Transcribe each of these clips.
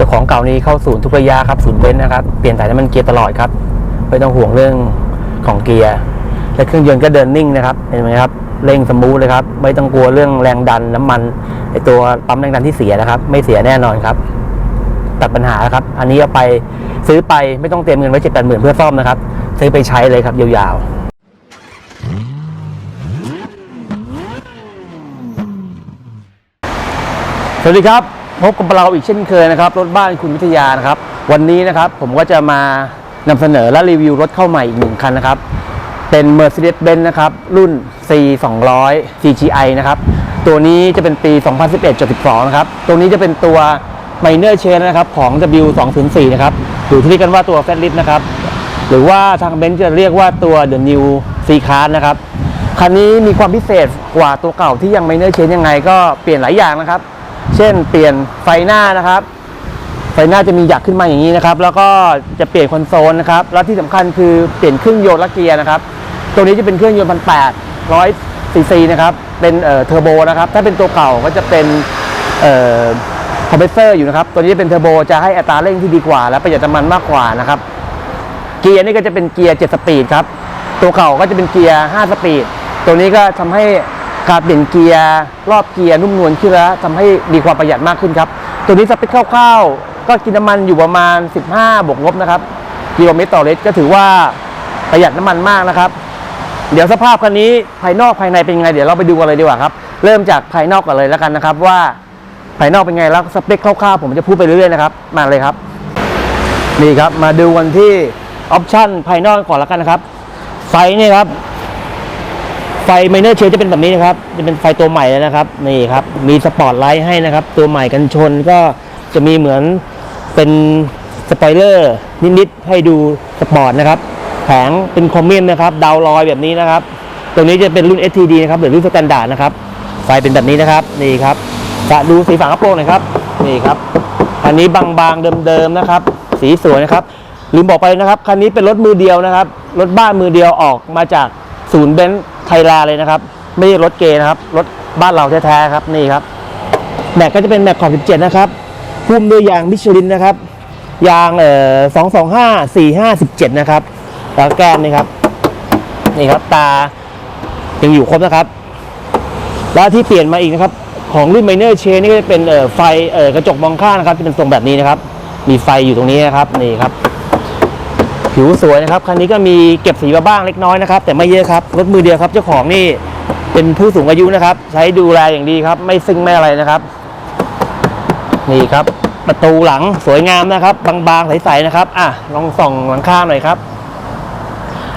จ้าของเก่านี้เข้าศูนย์ทุกระยะครับศูนย์เบนนะครับ เปลี่ยนถ่ายน้ำมันเกียร์ตลอดครับไม่ต้องห่วงเรื่องของเกียร์และเครื่องยนต์ก็เดินนิ่งนะครับเห็นไหมครับเร่งสมูทเลยครับ ไม่ต้องกลัวเรื่องแรงดันน้ำมันไอตัวปั๊มแรงดันที่เสียนะครับ ไม่เสียแน่นอนครับ ตัดปัญหาครับ อันนี้เอาไปซื้อไปไม่ต้องเตรียมเงินไว้เจ็ดแปดหมื่นเพื่อซ่อมนะครับ ซื้อไปใช้เลยครับยาวๆสวัสดีครับ พบกับเราอีกเช่นเคยนะครับรถบ้านคุณวิทยานะครับ วันนี้นะครับผมก็จะมานำเสนอและรีวิวรถเข้าใหม่อีกหนึ่งคันนะครับ เป็น Mercedes-Benz นะครับ รุ่น C 2 0 0 CGI นะครับ ตัวนี้จะเป็นปี 2011-12 นะครับ ตัวนี้จะเป็นตัว Minor Chain นะครับ ของ W 2 0 4นะครับหรือที่เรียกกันว่าตัว Fat Lift นะครับ หรือว่าทางเบนซ์จะเรียกว่าตัว The New C Class นะครับคันนี้มีความพิเศษกว่าตัวเก่าที่ยัง Minor Chain ยังไงก็เปลี่ยนหลายอย่างนะครับ เช่นเปลี่ยนไฟหน้านะครับ ไฟหน้าจะมีหยักขึ้นมาอย่างนี้นะครับ แล้วก็จะเปลี่ยนคอนโซลนะครับ แล้วที่สำคัญคือเปลี่ยนเครื่องยนต์และเกียร์นะครับ ตัวนี้จะเป็นเครื่องยนต์พันแปดร้อยซีซีนะครับ เป็นเอ่อเทอร์โบนะครับ ถ้าเป็นตัวเก่าก็จะเป็นเอ่อคอมเพรสเซอร์อยู่นะครับ ตัวนี้เป็นเทอร์โบจะให้อัตราเร่งที่ดีกว่า และประหยัดน้ำมันมากกว่านะครับ เกียร์นี่ก็จะเป็นเกียร์7สปีดครับ ตัวเก่าก็จะเป็นเกียร์5สปีด ตัวนี้ก็ทำให้ การเปลี่ยนเกียร์รอบเกียร์นุ่มนวลขึ้นแล้วทำให้มีความประหยัดมากขึ้นครับ ตัวนี้สเปคคร่าวๆ ก็กินน้ำมันอยู่ประมาณ 15 บวกลบนะครับกิโลเมตรต่อลิตรก็ถือว่าประหยัดน้ำมันมากนะครับ เดี๋ยวสภาพคันนี้ภายนอกภายในเป็นยังไง เดี๋ยวเราไปดูกันเลยดีกว่าครับ เริ่มจากภายนอกก่อนเลยแล้วกันนะครับ ว่าภายนอกเป็นไงแล้วสเปคคร่าวๆ ผมจะพูดไปเรื่อยๆนะครับมาเลยครับนี่ครับมาดูกันที่ออปชั่นภายนอกก่อนแล้วกันนะครับไฟนี่ครับ ฟไมเนอร์เชจะเป็นแบบนี้นะครับ จะเป็นไฟตัวใหม่เลยนะครับ นี่ครับ มีสปอตไลท์ให้นะครับ ตัวใหม่กันชนก็จะมีเหมือนเป็นสปอยเลอร์นิดๆให้ดูสปอร์ตนะครับ แผงเป็นคอมเมนต์นะครับ ดาวลอยแบบนี้นะครับ ตรงนี้จะเป็นรุ่น STD นะครับหรือรุ่นสแตนดาร์ดนะครับ ไฟเป็นแบบนี้นะครับ นี่ครับ จะดูสีฝากระโปรงหน่อยครับ นี่ครับ อันนี้บางๆเดิมๆนะครับ สีสวยนะครับ ลืมบอกไปนะครับ คันนี้เป็นรถมือเดียวนะครับ รถบ้านมือเดียวออกมาจากศูนย์เบนซ์ ไทยลาเลยนะครับ ไม่ใช่รถเกย์นะครับ รถบ้านเราแท้ๆครับนี่ครับแม็กก็จะเป็นแม็กขอบ17 นะครับหุ้มด้วยยางมิชลินนะครับ ยางเอ่อ225 45 17นะครับแล้วแก้มนี่ครับ นี่ครับตายังอยู่ครบนะครับ แล้วที่เปลี่ยนมาอีกนะครับ ของรุ่น Minor c h a n นี่ก็จะเป็นเอ่อไฟเอ่อกระจกมองข้างนะครับที่เป็นทรงแบบนี้นะครับ มีไฟอยู่ตรงนี้นะครับนี่ครับ ผิวสวยนะครับคันนี้ก็มีเก็บสีมาบ้างเล็กน้อยนะครับ แต่ไม่เยอะครับรถมือเดียวครับเจ้าของนี่เป็นผู้สูงอายุนะครับ ใช้ดูแลอย่างดีครับ ไม่ซิ่งไม่อะไรนะครับ นี่ครับ ประตูหลังสวยงามนะครับ บางๆใสๆนะครับ อะลองส่องหลังคาหน่อยครับ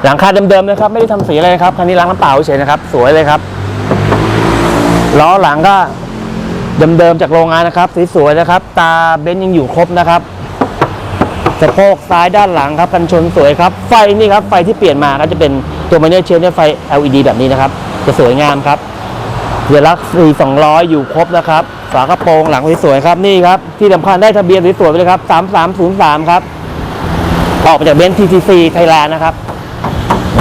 หลังคาเดิมๆนะครับ ไม่ได้ทำสีอะไรนะครับคันนี้ล้างน้ำเปล่าเฉยนะครับ สวยเลยครับล้อหลังก็เดิมๆจากโรงงานนะครับสวยๆนะครับ ตาเบนซ์ยังอยู่ครบนะครับ สะโพกซ้ายด้านหลังครับกันชนสวยครับ ไฟนี่ครับไฟที่เปลี่ยนมาก็จะเป็นตัวม i เนอร์เชนไฟ LED แบบนี้นะครับ จะสวยงามครับเรือลักสี200อยู่ครบนะครับ ฝากระโปรงหลังสวยๆครับนี่ครับ ที่สำคัญได้ทะเบียนสวยๆไปเลยครับ3303ครับ ออกมาจากเบนซ์ TTC ไทยแลนด์นะครับ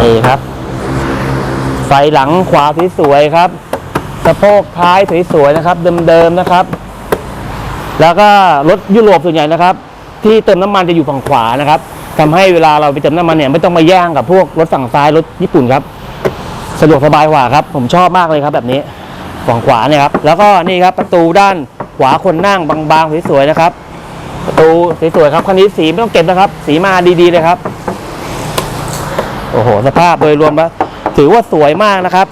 นี่ครับ ไฟหลังขวาสวยๆครับสะโพกท้ายสวยๆนะครับ เดิมๆนะครับ แล้วก็รถยุโรปส่วนใหญ่นะครับ ที่เติมน้ำมันจะอยู่ฝั่งขวานะครับทำให้เวลาเราไปเติมน้ำมันเนี่ยไม่ต้องมาแย่งกับพวกรถฝั่งซ้ายรถญี่ปุ่นครับ สะดวกสบายกว่าครับ ผมชอบมากเลยครับแบบนี้ฝั่งขวาเนี่ยครับแล้วก็นี่ครับประตูด้านขวาคนนั่งบางๆสวยๆนะครับ ประตูสวยๆครับคันนี้สีไม่ต้องเก็บนะครับ สีมาดีๆเลยครับ โอ้โห สภาพโดยรวมแล้วถือว่าสวยมากนะครับ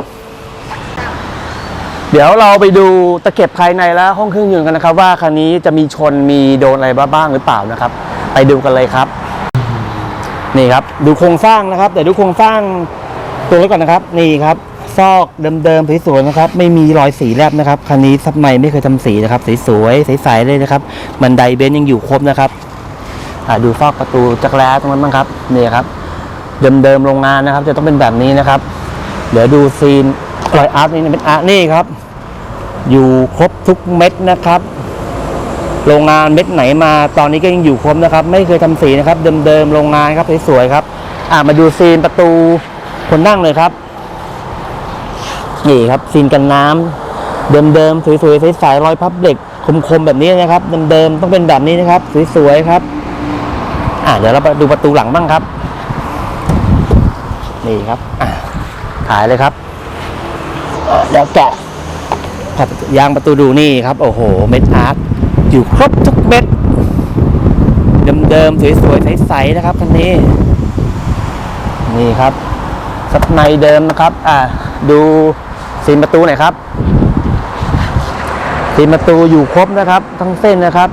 เดี๋ยวเราไปดูตะเข็บภายในและห้องเครื่องยนต์กันนะครับ ว่าคันนี้จะมีชนมีโดนอะไรบ้างหรือเปล่านะครับ ไปดูกันเลยครับ นี่ครับดูโครงสร้างนะครับแต่ดูโครงสร้างตัวไว้ก่อนนะครับ นี่ครับ ซอกเดิมๆสวยๆนะครับ ไม่มีรอยสีแลบนะครับคันนี้ซับใหม่ไม่เคยทำสีนะครับสวยๆใสๆเลยนะครับบันไดเบนซ์ยังอยู่ครบนะครับดูซอกประตูจักรแล้ตรงนั้นบ้างครับนี่ครับเดิมๆโรงงานนะครับ จะต้องเป็นแบบนี้นะครับ เดี๋ยวดูซีน รอยอาร์ตนี่เป็นอาร์ตนี่ครับ อยู่ครบทุกเม็ดนะครับ โรงงานเม็ดไหนมาตอนนี้ก็ยังอยู่ครบนะครับ ไม่เคยทำสีนะครับ เดิมๆโรงงานครับสวยๆครับ อ่ามาดูซีนประตูคนนั่งเลยครับนี่ครับซีนกันน้ำเดิมๆสวยๆใสๆรอยพับเด็กคคมๆแบบนี้นะครับ เดิมๆต้องเป็นแบบนี้นะครับสวยๆครับอ่าเดี๋ยวเราไปดูประตูหลังบ้างครับ นี่ครับอ่าถ่ายเลยครับ เอ่อเดี๋ยวแกะยางประตูดูนี่ครับ โอ้โห เม็ดอาร์ตอยู่ครบทุกเม็ด เดิมๆ สวยๆ ใสๆ นะครับคันนี้ นี่ครับซับในเดิมนะครับ อ่า ดูซีประตูหน่อยครับซีประตูอยู่ครบนะครับ ทั้งเส้นนะครับ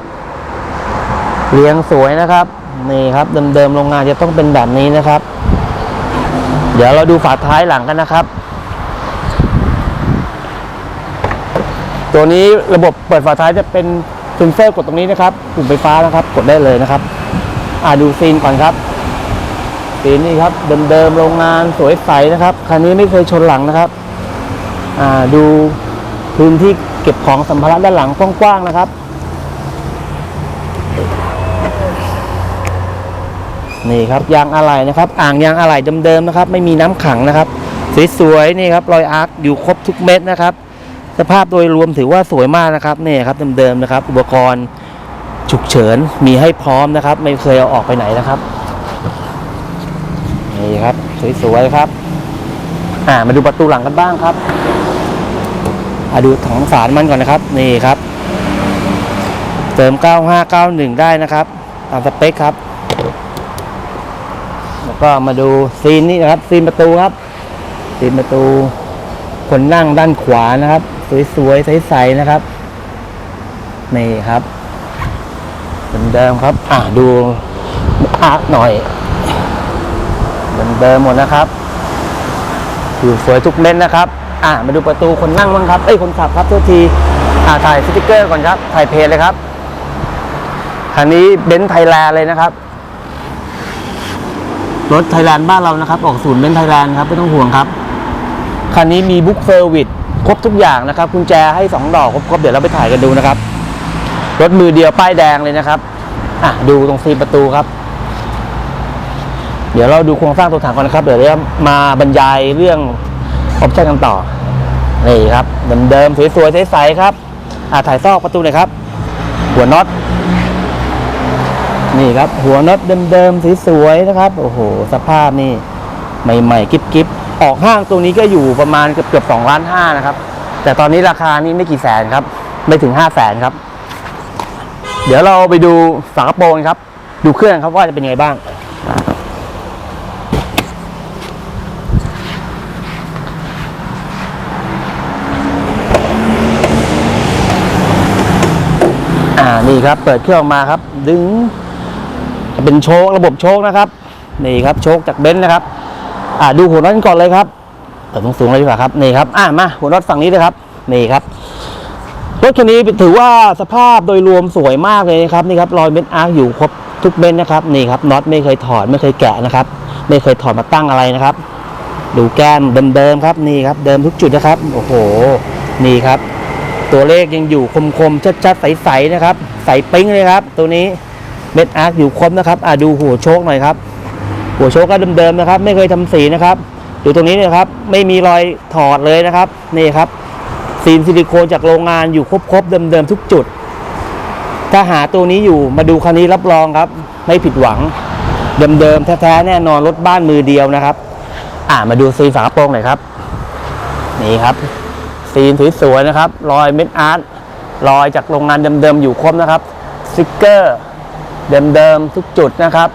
เรียงสวยนะครับ นี่ครับเดิมๆโรงงานจะต้องเป็นแบบนี้นะครับ เดี๋ยวเราดูฝาท้ายหลังกันนะครับ ตัวนี้ระบบเปิดฝาท้ายจะเป็นเซ็นเซอร์กดตรงนี้นะครับปุ่มไฟฟ้านะครับ กดได้เลยนะครับ อ่าดูซีนก่อนครับซีนนี่ครับเดิมๆโรงงานสวยใสนะครับคันนี้ไม่เคยชนหลังนะครับ อ่าดูพื้นที่เก็บของสัมภาระด้านหลังกว้างๆนะครับนี่ครับยางอะไหล่นะครับ อ่างยางอะไหล่เดิมๆนะครับ ไม่มีน้ำขังนะครับสวยๆนี่ครับรอยอาร์คอยู่ครบทุกเม็ดนะครับ สภาพโดยรวมถือว่าสวยมากนะครับนี่ครับเดิมๆนะครับ อุปกรณ์ฉุกเฉินมีให้พร้อมนะครับ ไม่เคยเอาออกไปไหนนะครับนี่ครับสวยๆครับอ่ามาดูประตูหลังกันบ้างครับอาดูถังสารมันก่อนนะครับ นี่ครับ เติม 9591 ได้นะครับ ตามสเปคครับ แล้วก็มาดูซีนนี่นะครับ ซีนประตูครับ ซีนประตู คนนั่งด้านขวานะครับ สวยๆ ใสๆ นะครับ นี่ครับเหมือนเดิมครับ อ่าดูอาร์หน่อย เหมือนเดิมหมดนะครับอยู่สวยทุกเม็ดนะครับ อ่ามาดูประตูคนนั่งบ้างครับ เอ้ยคนขับครับโทษที อ่าถ่ายสติกเกอร์ก่อนครับถ่ายเพจเลยครับคันนี้เบนซ์ไทยแลนด์เลยนะครับรถไทยแลนด์บ้านเรานะครับ ออกศูนย์เบนซ์ไทยแลนด์ครับไม่ต้องห่วงครับคันนี้มีบุ๊กเซอร์วิส ครบทุกอย่างนะครับกุญแจให้สองดอกครบๆเดี๋ยวเราไปถ่ายกันดูนะครับ รถมือเดียวป้ายแดงเลยนะครับอะดูตรงซีนประตูครับ เดี๋ยวเราดูโครงสร้างตัวถังก่อนนะครับ เดี๋ยวเรามาบรรยายเรื่องออปชั่นกันต่อนี่ครับเดิมๆสวยๆใสๆครับอะถ่ายซอกประตูหน่อยครับ หัวน็อตนี่ครับ หัวน็อตเดิมๆสวยๆนะครับ โอ้โห สภาพนี่ใหม่ๆกิ๊บๆ ออกห้างตัวนี้ก็อยู่ประมาณเกือบเกือบสองล้านห้านะครับ แต่ตอนนี้ราคานี้ไม่กี่แสนครับ ไม่ถึงห้าแสนครับ เดี๋ยวเราไปดูฝากระโปรงครับ ดูเครื่องครับว่าจะเป็นยังไงบ้างอ่านี่ครับ เปิดเครื่องออกมาครับ ดึง เป็นโชคระบบโชคนะครับ นี่ครับโชคจากเบนซ์นะครับ อ่าดูหัวน็อตกันก่อนเลยครับเปิดสูงๆเลยดีกว่าครับนี่ครับอ่ามาหัวน็อตฝั่งนี้เลยครับนี่ครับรถคันนี้ถือว่าสภาพโดยรวมสวยมากเลยนะครับนี่ครับรอยเม็ดอาร์อยู่ครบทุกเบนนะครับนี่ครับน็อตไม่เคยถอดไม่เคยแกะนะครับ ไม่เคยถอดมาตั้งอะไรนะครับ ดูแก้มเดิมๆครับนี่ครับ เดิมทุกจุดนะครับ โอ้โห นี่ครับ ตัวเลขยังอยู่คมๆชัดๆใสๆนะครับ ใสปิ้งเลยครับ ตัวนี้เม็ดอาร์อยู่ครบนะครับอ่าดูหัวโชคหน่อยครับ หัวโชก็เดิมๆนะครับ ไม่เคยทำสีนะครับดูตรงนี้นะครับไม่มีรอยถอดเลยนะครับนี่ครับซีนซิลิโคนจากโรงงานอยู่ครบๆเดิมๆทุกจุด ถ้าหาตัวนี้อยู่มาดูคันนี้รับรองครับ ไม่ผิดหวัง เดิมๆแท้ๆแน่นอนรถบ้านมือเดียวนะครับ อ่ามาดูซีนฝากระโปรงหน่อยครับนี่ครับ ซีนสวยๆนะครับ รอยเม็ดอาร์ตรอยจากโรงงานเดิมๆอยู่ครบนะครับสติกเกอร์เดิมๆทุกจุดนะครับ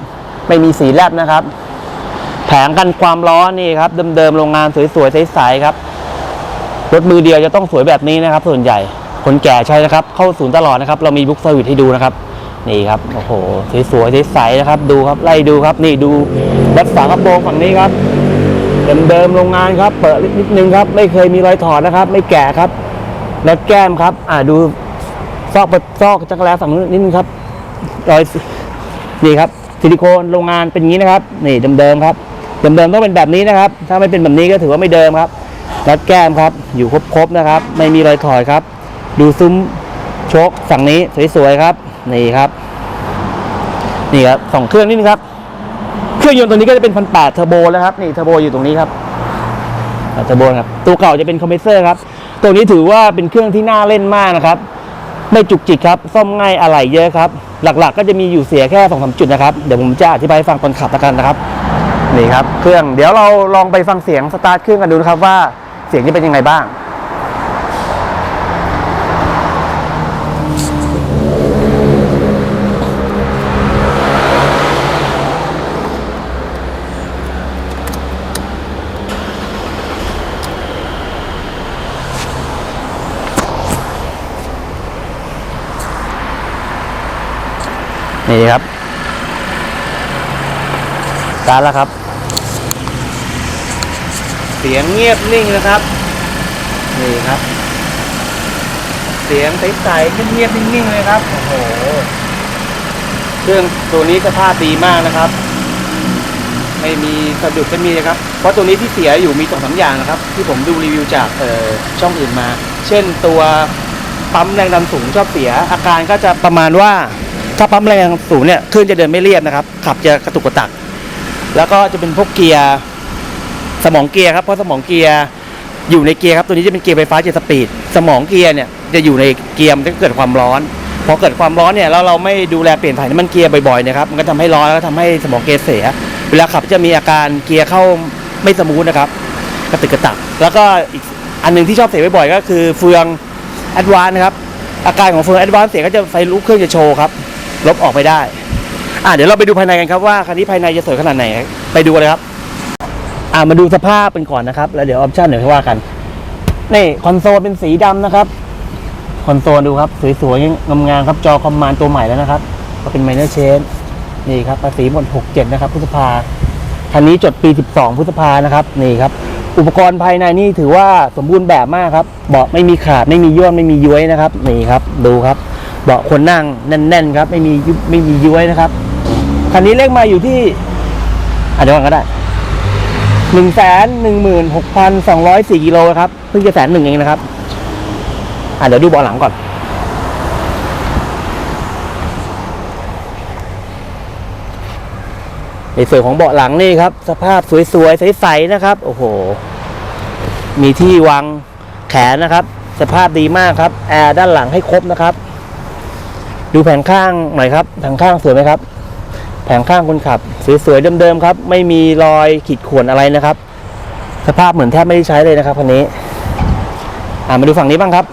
ไม่มีสีแลบนะครับ แผงกันความร้อนนี่ครับ เดิมๆโรงงานสวยๆใสๆครับรถมือเดียวจะต้องสวยแบบนี้นะครับ ส่วนใหญ่คนแก่ใช้นะครับ เข้าศูนย์ตลอดนะครับ เรามีบุ๊กเซอร์วิสให้ดูนะครับนี่ครับโอ้โหสวยๆใสๆนะครับ ดูครับไล่ดูครับ นี่ดูรัดฝากระโปรงฝั่งนี้ครับ เดิมๆโรงงานครับ เปิดนิดนึงครับ ไม่เคยมีรอยถอดนะครับ ไม่แก่ครับ และแก้มครับ อ่าดูซอกซอกจักรแล้ฝั่งนู้นนิดนึงครับรอยนี่ครับ ซิลิโคนโรงงานเป็นอย่างนี้นะครับ นี่เดิมๆครับเดิมๆต้องเป็นแบบนี้นะครับ ถ้าไม่เป็นแบบนี้ก็ถือว่าไม่เดิมครับรัดแก้มครับ อยู่ครบๆนะครับ ไม่มีรอยถอยครับ ดูซุ้มโชคฝั่งนี้สวยๆครับ นี่ครับ นี่ครับสองเครื่องนี่นะครับ เครื่องยนต์ตัวนี้ก็จะเป็นพันแปดเทอร์โบแล้วครับ นี่เทอร์โบอยู่ตรงนี้ครับเทอร์โบครับ ตัวเก่าจะเป็นคอมเพรสเซอร์ครับ ตัวนี้ถือว่าเป็นเครื่องที่น่าเล่นมากนะครับ ไม่จุกจิกครับ ซ่อมง่ายอะไหล่เยอะครับ หลักๆ ก็จะมีอยู่เสียแค่สองสาจุดนะครับ เดี๋ยวผมจะอธิบายให้ฟังตอนขับล้วกันนะครับ นี่ครับ เครื่อง เดี๋ยวเราลองไปฟังเสียงสตาร์ทเครื่องกันดูนะครับว่าเสียงจะเป็นยังไงบ้าง นี่ครับสตาร์ทแล้วครับ เสียงเงียบนิ่งนะครับ นี่ครับ เสียงใสๆเงียบๆนิ่งๆเลยครับโอ้โหเครื่องตัวนี้สภาพดีมากนะครับ ไม่มีสะดุดไม่มีนะครับ เพราะตัวนี้ที่เสียอยู่มีสองสามอย่างนะครับ ที่ผมดูรีวิวจากเอ่อช่องอื่นมา เช่นตัวปั๊มแรงดันสูงชอบเสีย อาการก็จะประมาณว่า ถ้าปั๊มแรงสูงเนี่ยเครื่องจะเดินไม่เรียบนะครับ ขับจะกระตุกกระตัก แล้วก็จะเป็นพวกเกียร์สมองเกียร์ครับเพราะสมองเกียร์อยู่ในเกียร์ครับตัวนี้จะเป็นเกียร์ไฟฟ้าเจ็ดสปีดสมองเกียร์เนี่ยจะอยู่ในเกียร์มันจะเกิดความร้อนพอเกิดความร้อนเนี่ยแล้วเราไม่ดูแลเปลี่ยนถ่ายน้ำมันเกียร์บ่อยๆนะครับมันก็ทำให้ร้อนแล้วก็ทำให้สมองเกียร์เสีย เวลาขับจะมีอาการเกียร์เข้าไม่สมูทนะครับกระตึกกระตัก แล้วก็อีกอันหนึ่งที่ชอบเสียบ่อยๆก็คือเฟืองแอดวานนะครับอาการของเฟืองแอดวานเสียก็จะไฟลุกเครื่องจะโชว์ครับ ลบออกไปได้ อะเดี๋ยวเราไปดูภายในกันครับว่าคันนี้ภายในจะสวยขนาดไหน ไปดูเลยครับ อะมาดูสภาพเป็นก่อนนะครับ แล้วเดี๋ยวออปชั่นเดี๋ยวค่อยว่ากัน นี่คอนโซลเป็นสีดำนะครับ คอนโซลดูครับ สวยๆงามๆครับจอคอมมานด์ตัวใหม่แล้วนะครับ ก็เป็นไมเนอร์เชนนี่ครับภาษีหมด67 นะครับพฤษภาคันนี้จดปี 12พฤษภานะครับ นี่ครับ อุปกรณ์ภายในนี่ถือว่าสมบูรณ์แบบมากครับ เบาะไม่มีขาด ไม่มีย่นไม่มีย้วยนะครับ นี่ครับ ดูครับ เบาะคนนั่งแน่นๆครับ ไม่มีไม่มีย้วยนะครับคันนี้เลขมาอยู่ที่อะเดี๋ยวก่อนก็ได้หนึ่งแสนหนึ่งหมื่นหกพันสองร้อยสี่กิโลครับเพิ่งจะแสนหนึ่งเองนะครับ อะเดี๋ยวดูเบาะหลังก่อนในส่วนของเบาะหลังนี่ครับ สภาพสวยๆใสๆนะครับ โอ้โห มีที่วางแขนนะครับ สภาพดีมากครับ แอร์ด้านหลังให้ครบนะครับ ดูแผงข้างหน่อยครับแผงข้างสวยไหมครับ แผงข้างคนขับ สวยๆเดิมๆครับ ไม่มีรอยขีดข่วนอะไรนะครับ สภาพเหมือนแทบไม่ได้ใช้เลยนะครับคันนี้ามาดูฝั่งนี้บ้างครับ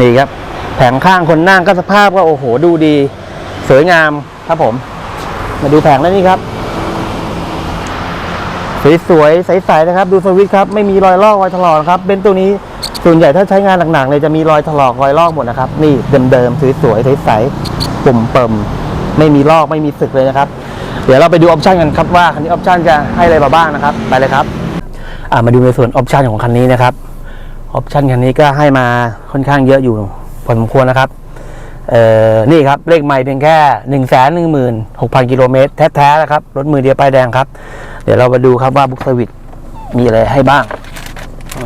นี่ครับ แผงข้างคนนั่งก็สภาพก็โอ้โหดูดี สวยงามครับผม มาดูแผงแล้วนี่ครับ สวยๆใสๆนะครับ ดูสวิตช์ครับไม่มีรอยลอกรอยถลอกครับเบนซ์ตัวนี้ส่วนใหญ่ถ้าใช้งานหนักๆเลยจะมีรอยถลอกรอยลอกหมดนะครับ นี่เดิมๆสวยๆใสๆปุ่มเปิมไม่มีลอกไม่มีสึกเลยนะครับ เดี๋ยวเราไปดูออปชันกันครับว่าคันนี้ออปชันจะให้อะไรมาบ้างนะครับ ไปเลยครับอ่ามาดูในส่วนออปชันของคันนี้นะครับออปชันคันนี้ก็ให้มาค่อนข้างเยอะอยู่พอสมควรนะครับ นี่ครับเลขไม่เพียงแค่หนึ่งแสนหนึ่งหมื่นหกพันกิโลเมตรแท้ๆนะครับรถมือเดียวป้ายแดงครับ เดี๋ยวเรามาดูครับว่าบุ๊กเซอร์วิสมีอะไรให้บ้าง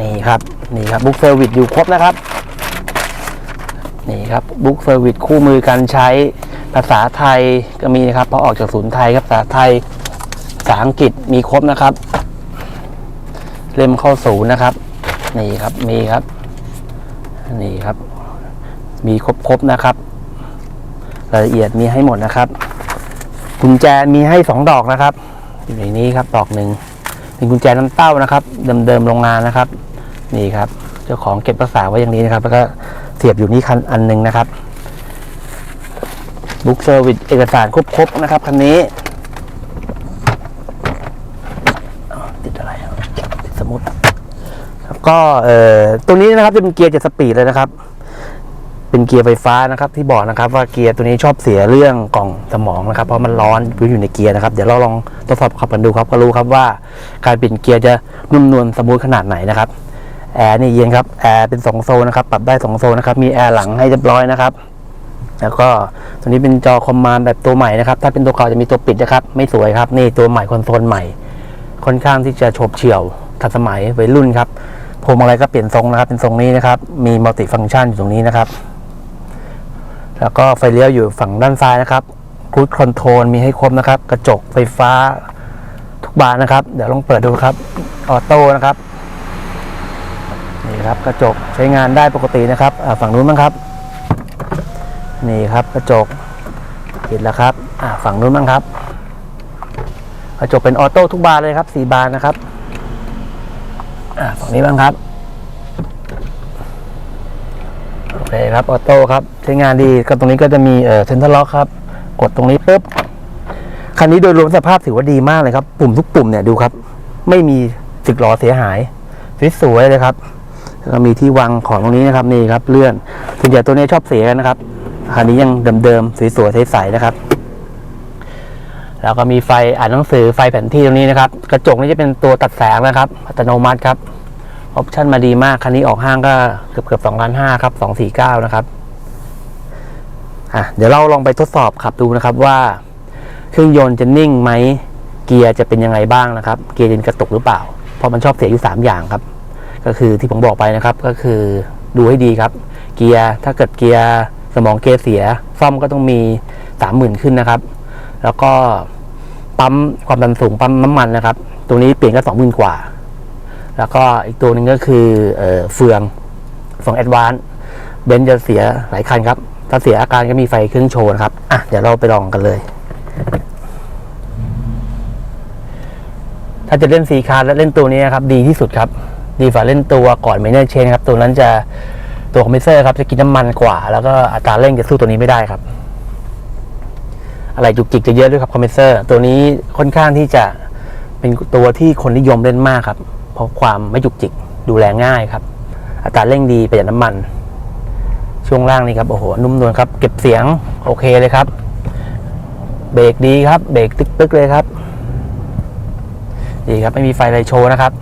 นี่ครับนี่ครับบุ๊กเซอร์วิสอยู่ครบนะครับ นี่ครับบุ๊กเซอร์วิสคู่มือการใช้ภาษาไทยก็มีนะครับพอออกจากศูนย์ไทยครับภาษาไทยภาษาอังกฤษมีครบนะครับ เล่มเข้าศูนย์นะครับ นี่ครับมีครับ นี่ครับ มีครบๆนะครับ รายละเอียดมีให้หมดนะครับกุญแจมีให้สองดอกนะครับ อยู่ในนี้ครับดอกหนึ่งเป็นกุญแจน้ำเต้านะครับ เดิมๆโรงงานนะครับ นี่ครับ เจ้าของเก็บรักษาไว้อย่างนี้นะครับ แล้วก็เสียบอยู่นี่คันอันหนึ่งนะครับบุ๊กเซอร์วิสเอกสารครบๆนะครับคันนี้ติดอะไรติดสมุดแล้วก็เอ่อตัวนี้นะครับจะเป็นเกียร์เจ็ดสปีดเลยนะครับ เป็นเกียร์ไฟฟ้านะครับที่บอกนะครับว่าเกียร์ตัวนี้ชอบเสียเรื่องกล่องสมองนะครับเพราะมันร้อนอยู่ในเกียร์นะครับเดี๋ยวเราลองทดสอบขับกันดูครับก็รู้ครับว่าการเปลี่ยนเกียร์จะนุ่มนวลสมูทขนาดไหนนะครับแอร์นี่เย็นครับแอร์เป็นสองโซนนะครับปรับได้สองโซนนะครับมีแอร์หลังให้เรียบร้อยนะครับแล้วก็ตัวนี้เป็นจอคอมมานด์แบบตัวใหม่นะครับถ้าเป็นตัวเก่าจะมีตัวปิดนะครับไม่สวยครับนี่ตัวใหม่คอนโซลใหม่ ค่อนข้างที่จะโฉบเฉี่ยวทันสมัยวัยรุ่นครับพวงมาลัยก็เปลี่ยนทรงนะครับเป็นทรงนี้นะครับมีมัลติฟังก์ชันอยู่ตรงนี้นะครับ แล้วก็ไฟเลี้ยวอยู่ฝั่งด้านซ้ายนะครับครูดคอนโทรลมีให้ครบนะครับ กระจกไฟฟ้าทุกบานนะครับ เดี๋ยวลองเปิดดูครับออโต้นะครับนี่ครับกระจกใช้งานได้ปกตินะครับอ่าฝั่งนู้นบ้างครับ นี่ครับกระจกปิดแล้วครับอ่าฝั่งนู้นบ้างครับกระจกเป็นออโต้ทุกบานเลยครับสี่บานนะครับอ่าฝั่งนี้บ้างครับโอ เคครับออโต้ครับใช้งานดีก็ตรงนี้ก็จะมีเอ่อเซนเตอร์ล็อกครับ กดตรงนี้ปุ๊บคันนี้โดยรวมสภาพถือว่าดีมากเลยครับ ปุ่มทุกปุ่มเนี่ยดูครับ ไม่มีสึกหรอเสียหายสวยๆเลยครับแล้วก็มีที่วางของตรงนี้นะครับนี่ครับเลื่อนส่วนใหญ่ตัวนี้ชอบเสียกันนะครับคันนี้ยังเดิมๆสวยๆใสๆนะครับแล้วก็มีไฟอ่านหนังสือไฟแผนที่ตรงนี้นะครับ กระจกนี่จะเป็นตัวตัดแสงนะครับ อัตโนมัติครับ ออปชั่นมาดีมาก คันนี้ออกห้างก็เกือบเกือบสองล้านห้าครับสองสี่เก้านะครับอะเดี๋ยวเราลองไปทดสอบขับดูนะครับว่า เครื่องยนต์จะนิ่งไหมเกียร์จะเป็นยังไงบ้างนะครับ เกียร์จะกระตุกหรือเปล่า เพราะมันชอบเสียอยู่สามอย่างครับ ก็คือที่ผมบอกไปนะครับ ก็คือดูให้ดีครับ เกียร์ถ้าเกิดเกียร์สมองเกียร์เสีย ซ่อมก็ต้องมีสามหมื่นขึ้นนะครับ แล้วก็ปั๊มความดันสูงปั๊มน้ำมันนะครับตัวนี้เปลี่ยนก็สองหมื่นกว่า แล้วก็อีกตัวหนึ่งก็คือเออเฟืองของแอดวานเบนซ์จะเสียหลายคันครับ ถ้าเสียอาการก็มีไฟเครื่องโชว์นะครับ อะ เดี๋ยวเราไปลองกันเลย ถ้าจะเล่นสีคาร์และเล่นตัวนี้นะครับ ดีที่สุดครับ ดีฝ่าเล่นตัวก่อนไม่แน่เชนครับ ตัวนั้นจะตัวคอมเพรสเซอร์ครับจะกินน้ำมันกว่า แล้วก็อัตราเร่งจะสู้ตัวนี้ไม่ได้ครับ อะไรจุกจิกจะเยอะด้วยครับคอมเพรสเซอร์ ตัวนี้ค่อนข้างที่จะเป็นตัวที่คนนิยมเล่นมากครับ ราะความไม่จุกจิกดูแลง่ายครับ อัตราเร่งดีประหยัดน้ำมัน ช่วงล่างนี่ครับโอ้โหนุ่มนวลครับ เก็บเสียงโอเคเลยครับ เบรกดีครับเบรกตึกๆเลยครับดีครับไม่มีไฟอะไรโชว์นะครับ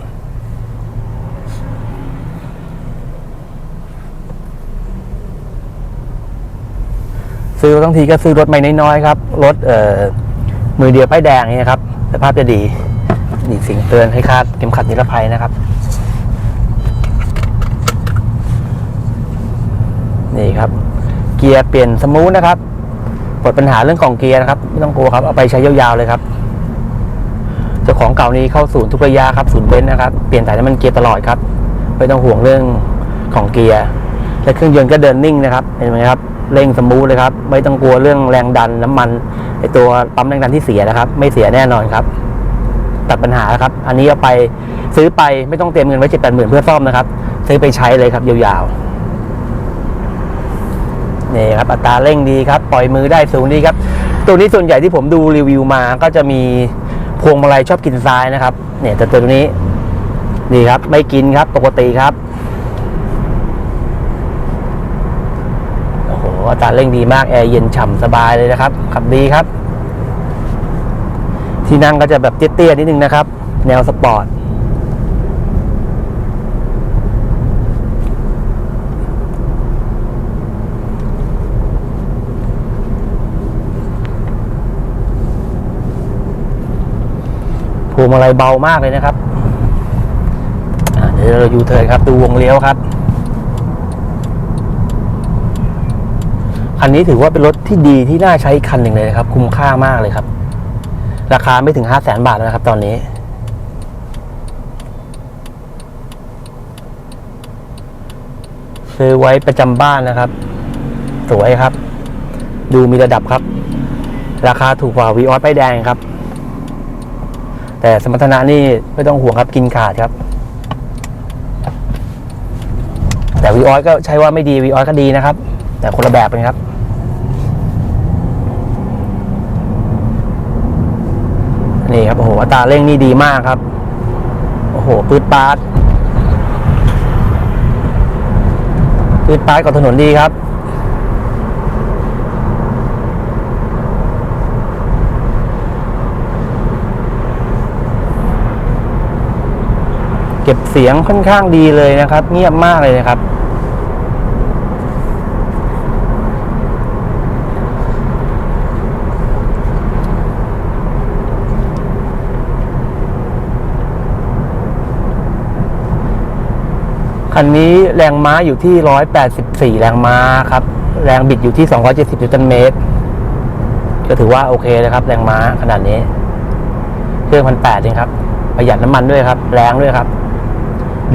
ซื้อทั้งทีก็ซื้อรถไม่น้อยๆครับ รถเอ่อมือเดียวป้ายแดงนี่ครับสภาพจะดี นี่สิ่งเตือนให้คาดเข็มขัดนิรภัยนะครับ นี่ครับ เกียร์เปลี่ยนสมูทนะครับปลดปัญหาเรื่องของเกียร์นะครับไม่ต้องกลัวครับเอาไปใช้ยาวๆเลยครับเจ้าของเก่านี้เข้าศูนย์ทุกระยะครับศูนย์เบนซ์นะครับเปลี่ยนสายน้ำมันเกียร์ตลอดครับไม่ต้องห่วงเรื่องของเกียร์และเครื่องยนต์ก็เดินนิ่งนะครับเห็นไหมครับเร่งสมูทเลยครับ ไม่ต้องกลัวเรื่องแรงดันน้ำมันไอตัวปั๊มแรงดันที่เสียนะครับ ไม่เสียแน่นอนครับ ตัดปัญหาครับ อันนี้เอาไปซื้อไปไม่ต้องเตรียมเงินไว้เจ็ดแปดหมื่นเพื่อซ่อมนะครับ ซื้อไปใช้เลยครับยาวๆนี่ครับอัตราเร่งดีครับ ปล่อยมือได้สูงดีครับ ตัวนี้ส่วนใหญ่ที่ผมดูรีวิวมาก็จะมีพวงมาลัยชอบกินทรายนะครับ เนี่ยแต่ตัวนี้นี่ครับ ไม่กินครับปกติครับโอ้โหอัตราเร่งดีมากแอร์เย็นฉ่ำสบายเลยนะครับขับดีครับ ที่นั่งก็จะแบบเตี้ยๆนิดนึงนะครับ แนวสปอร์ตพวงมาลัยเบามากเลยนะครับเดี๋ยวเราอยู่เทิร์นครับ ดูวงเลี้ยวครับ คันนี้ถือว่าเป็นรถที่ดีที่น่าใช้คันหนึ่งเลยนะครับ คุ้มค่ามากเลยครับ ราคาไม่ถึงห้าแสนบาทแล้วนะครับตอนนี้ ซื้อไว้ประจำบ้านนะครับ สวยครับ ดูมีระดับครับ ราคาถูกกว่าวีออสป้ายแดงครับ แต่สมรรถนะนี่ไม่ต้องห่วงครับกินขาดครับ แต่วีออสก็ใช่ว่าไม่ดีวีออสก็ดีนะครับ แต่คนละแบบกันครับ นี่ครับโอ้โหอั ตาเร่งนี่ดีมากครับ โอ้โหปืดปาดปืดปาดกับถนนดีครับ เก็บเสียงค่อนข้างดีเลยนะครับ เงียบมากเลยนะครับ คันนี้แรงม้าอยู่ที่ 184 แรงม้าครับ แรงบิดอยู่ที่ 270นิวตันเมตร ก็ถือว่าโอเคนะครับ แรงม้าขนาดนี้ เครื่องพันแปดเองครับ ประหยัดน้ำมันด้วยครับ แรงด้วยครับ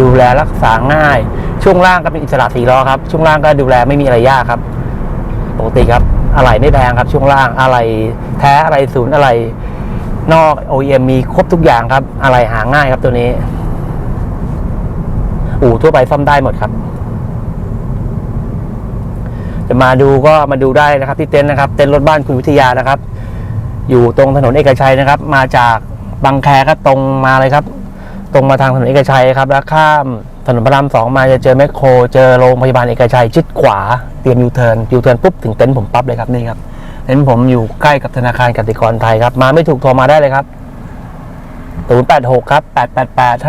ดูแลรักษาง่าย ช่วงล่างก็เป็นอิสระสี่ล้อครับ ช่วงล่างก็ดูแลไม่มีอะไรยากครับ ปกติครับ อะไหล่ไม่แพงครับ ช่วงล่าง อะไหล่แท้อะไหล่ศูนย์อะไหล่นอก OEM มีครบทุกอย่างครับ อะไหล่หาง่ายครับตัวนี้ อู่ทั่วไปซ่อมได้หมดครับ จะมาดูก็มาดูได้นะครับที่เต็นท์นะครับ เต็นท์รถบ้านคุณวิทยานะครับ อยู่ตรงถนนเอกชัยนะครับ มาจากบางแคก็ตรงมาเลยครับ ตรงมาทางถนนเอกชัยครับ แล้วข้ามถนนพระรามสองมาจะเจอแมคโคร เจอโรงพยาบาลเอกชัยชิดขวาเตรียมยูเทิร์นยูเทิร์นปุ๊บถึงเต็นท์ผมปั๊บเลยครับนี่ครับเต็นท์ผมอยู่ใกล้กับธนาคารกสิกรไทยครับ มาไม่ถูกโทรมาได้เลยครับ 086 ครับ 888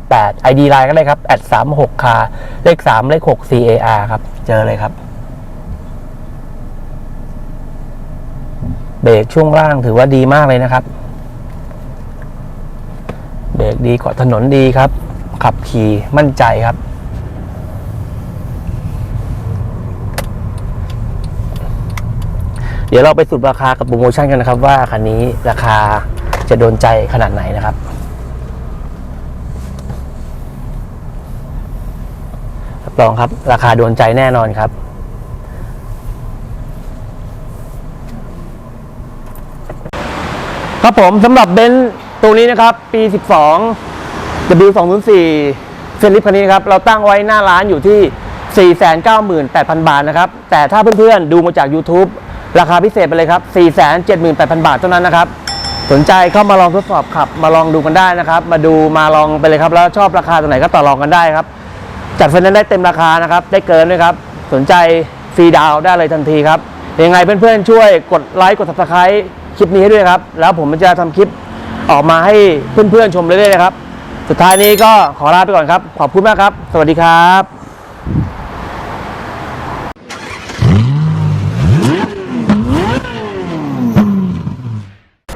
5388 ID ไลน์ก็ได้ครับ 36 คาเลข 3 เลข 6 CAR ครับ เจอเลยครับ เบรกช่วงล่างถือว่าดีมากเลยนะครับ เบรกดีกว่าถนนดีครับ ขับขี่มั่นใจครับเดี๋ยวเราไปสรุปราคากับโปรโมชั่นกันนะครับว่าคันนี้ราคา จะโดนใจขนาดไหนนะครับ รับรองครับ ราคาโดนใจแน่นอนครับครับผมสำหรับเบนซ์ตัวนี้นะครับ ปี 12 W204 เซนลิฟคันนี้นะครับ เราตั้งไว้หน้าร้านอยู่ที่ 498,000 บาทนะครับ แต่ถ้าเพื่อนๆ ดูมาจาก YouTube ราคาพิเศษไปเลยครับ 478,000 บาทเท่านั้นนะครับ สนใจเข้ามาลองทดสอบขับ มาลองดูกันได้นะครับ มาดูมาลองไปเลยครับ แล้วชอบราคาตัวไหนก็ต่อรองกันได้ครับ จัดไฟแนนซ์ได้เต็มราคานะครับ ได้เกินด้วยครับ สนใจฟรีดาวได้เลยทันทีครับ ยังไงเพื่อนๆช่วยกดไลค์กด subscribe คลิปนี้ให้ด้วยครับ แล้วผมจะทำคลิปออกมาให้เพื่อนๆชมเรื่อยๆนะครับ สุดท้ายนี้ก็ขอลาไปก่อนครับ ขอบคุณมากครับ สวัสดีครับ